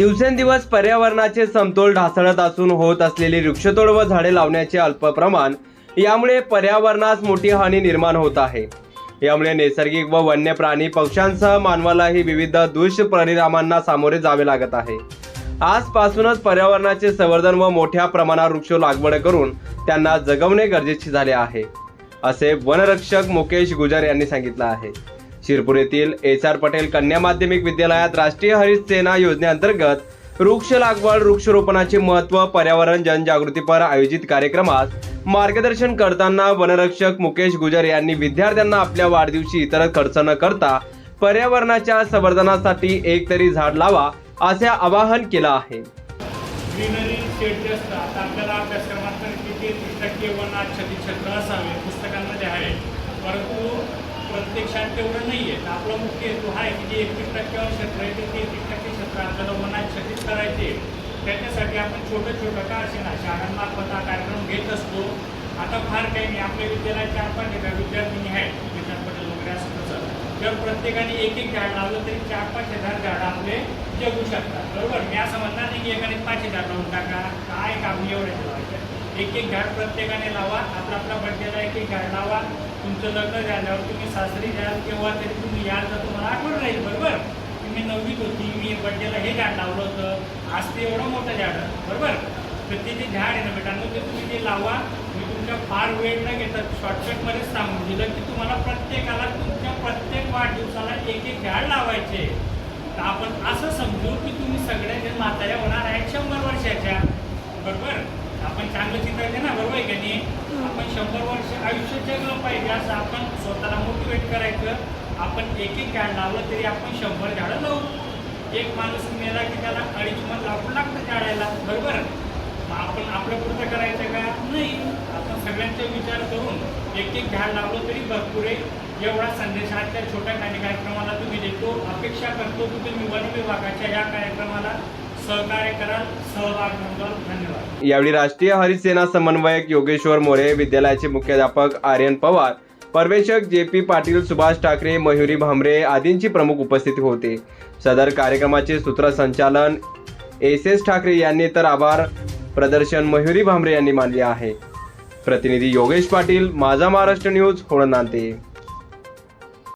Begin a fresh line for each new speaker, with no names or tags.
दिवसेंदिवस पर्यावरणाचे समतोल ढासळत असून होत असलेली वृक्षतोड व झाडे लावण्याचे अल्प प्रमाण यामुळे पर्यावरणास मोठी हानी निर्माण होत आहे. यामुळे नैसर्गिक व वन्य प्राणी पक्ष्यांसह मानवालाही विविध दुष्परिणामांना सामोरे जावे लागत आहे. आजपासूनच पर्यावरणाचे संवर्धन व मोठ्या प्रमाणावर वृक्ष लागवड करून त्यांना जगवणे गरजेचे झाले आहे. असे वनरक्षक मुकेश गुजर यांनी सांगितलं आहे. शिरपूर येथील एस आर पटेल कन्या माध्यमिक विद्यालयात राष्ट्रीय हरित सेना योजनेअंतर्गत वृक्ष लागवड वृक्षरोपणाचे महत्त्व पर्यावरण जनजागृतीपर आयोजित कार्यक्रमात मार्गदर्शन करताना वनरक्षक मुकेश गुजर यांनी विद्यार्थ्यांना आपल्या वाढदिवशी इतर खर्च न करता पर्यावरणाच्या संवर्धनासाठी एक तरी झाड लावा असे आवाहन केलं आहे.
ग्रीनरी शेड जे आपल्याला अभ्यासक्रमात किती टक्के वन आच्छादित क्षेत्र असावे पुस्तकांमध्ये आहे. परंतु प्रत्यक्षात तेवढं नाही आहे तर आपला मुख्य हेतू हा आहे की जे एकवीस टक्क्यावर क्षेत्र आहे ते तेहतीस टक्के क्षेत्र आपल्याला वनाच्छादित करायचे. त्याच्यासाठी आपण छोटं छोटं का असे ना शाळांमार्फत हा कार्यक्रम घेत असतो. आता फार काही नाही. आपल्या विद्यालयात चार पाच एका विद्यार्थिनी आहेत. विचार पटेल वगैरे असं तसं. जर प्रत्येकाने एक एक झाड लावलं तरी चार पाच हजार झाड आपले जगू शकतात. बरोबर? मी असं म्हणणार नाही की एकाने पाच हजार लावून टाका. काय काम एवढे लावायचं एक एक झाड प्रत्येकाने लावा. आपला आपला बड्डेला एक एक झाड लावा. तुमचं लग्न झाल्यावर तुम्ही सासरी जाल केव्हा तरी तुम्ही याल तर तुम्हाला आठवण राहील बरोबर? की मी नववीत होती मी बड्डेला हे झाड लावलं होतं. आज ते एवढं मोठं झाड बरोबर? तर ते जे झाड आहे ना बेटांनो ते तुम्ही ते लावा. मी तुमच्या फार वेळ न घेता शॉर्टकटमध्येच सांगून दिलं की तुम्हाला प्रत्येकाला तुमच्या प्रत्येक वाढदिवसाला एक एक झाड लावायचे. तर आपण असं समजू की तुम्ही सगळ्या जे म्हाताऱ्या होणार आहेत शंभर वर्षाच्या बरोबर? आपण चांगलं चित्रायचं ना बरोबर आहे का नाही? आपण शंभर वर्ष पाहिजे असं आपण स्वतःला मोटिवेट करायचं. आपण एक एक झाड लावलं तरी आपण शंभर झाडं लावू. एक माणूस मेला की त्याला अडीच मन लाकूड लागतं झाडायला बरोबर? मग आपण आपलं पुरतं करायचं का? नाही. आपण सगळ्यांचा विचार करून एक एक झाड लावलं तरी भरपूर आहे. एवढा संदेश आजच्या छोट्या काही कार्यक्रमाला तुम्ही देतो. अपेक्षा करतो की तुम्ही वन विभागाच्या या कार्यक्रमाला सहकार्य सहभाग धन्यवाद.
यावेळी राष्ट्रीय हरित सेना समन्वयक योगेश्वर मोरे विद्यालयाचे मुख्याध्यापक आर्यन पवार परवेशक जे पी पाटील सुभाष ठाकरे मयुरी भामरे आदींची प्रमुख उपस्थिती होते. सदर कार्यक्रमाचे सूत्रसंचालन एस एस ठाकरे यांनी तर आभार. प्रदर्शन मयुरी भामरे यांनी मानले आहे. प्रतिनिधी योगेश पाटील माझा महाराष्ट्र न्यूज होळनांते